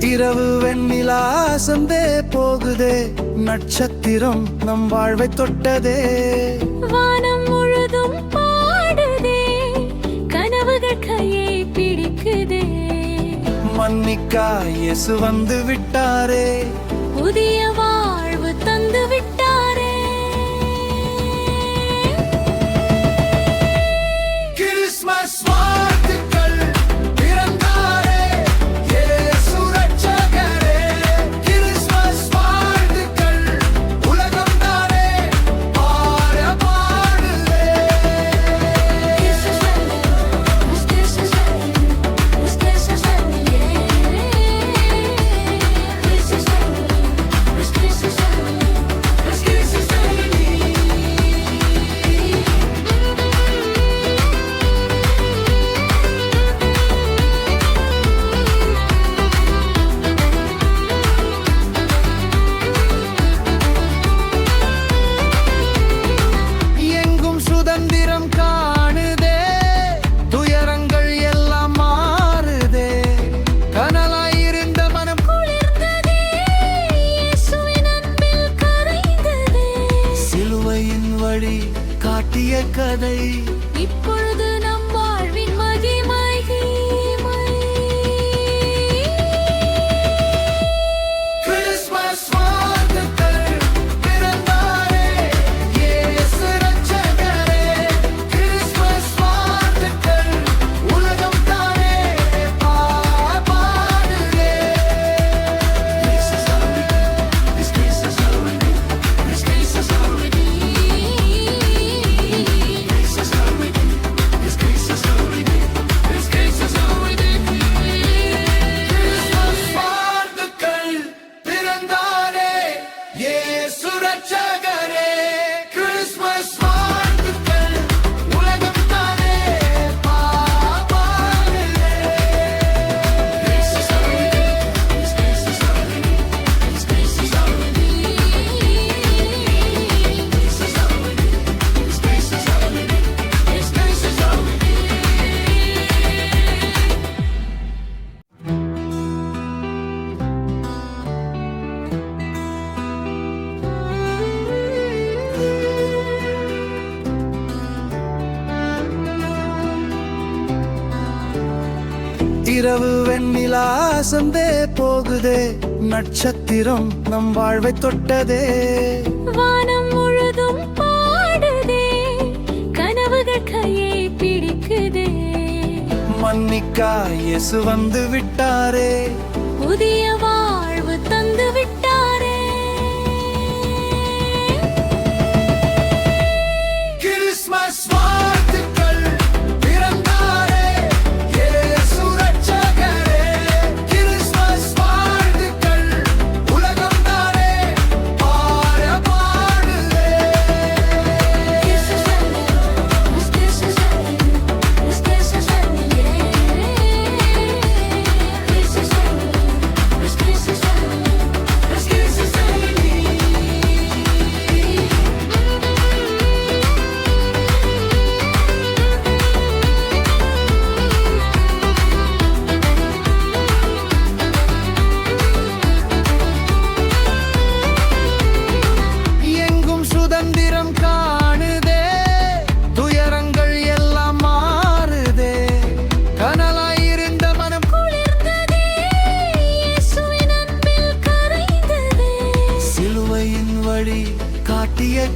இரவு வெண்ணிலா சந்தே போகுதே. நட்சத்திரம் நம் வாழ்வை தொட்டதே. வானம் முழுதும் பாடுதே. கனவுகள் கையை பிடிக்குதே. மன்னிக்கா இயேசு வந்து விட்டாரே. day. இரவு வெண்ணிலா சந்தே போகுதே. நட்சத்திரம் நம் வாழ்வை தொட்டதே. வானம் முழுதும் பாடுதே. கனவுகள் கையை பிடிக்குதே. மன்னிக்கா இயேசு வந்து விட்டாரே.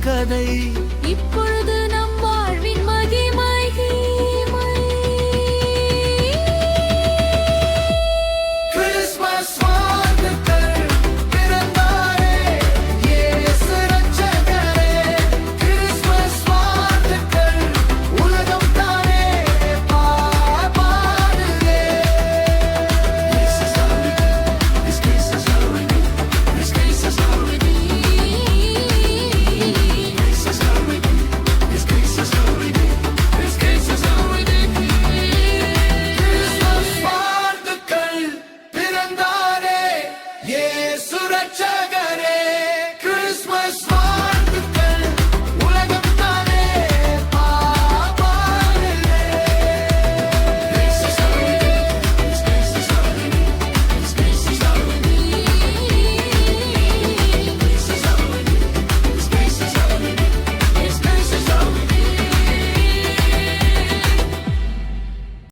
கதை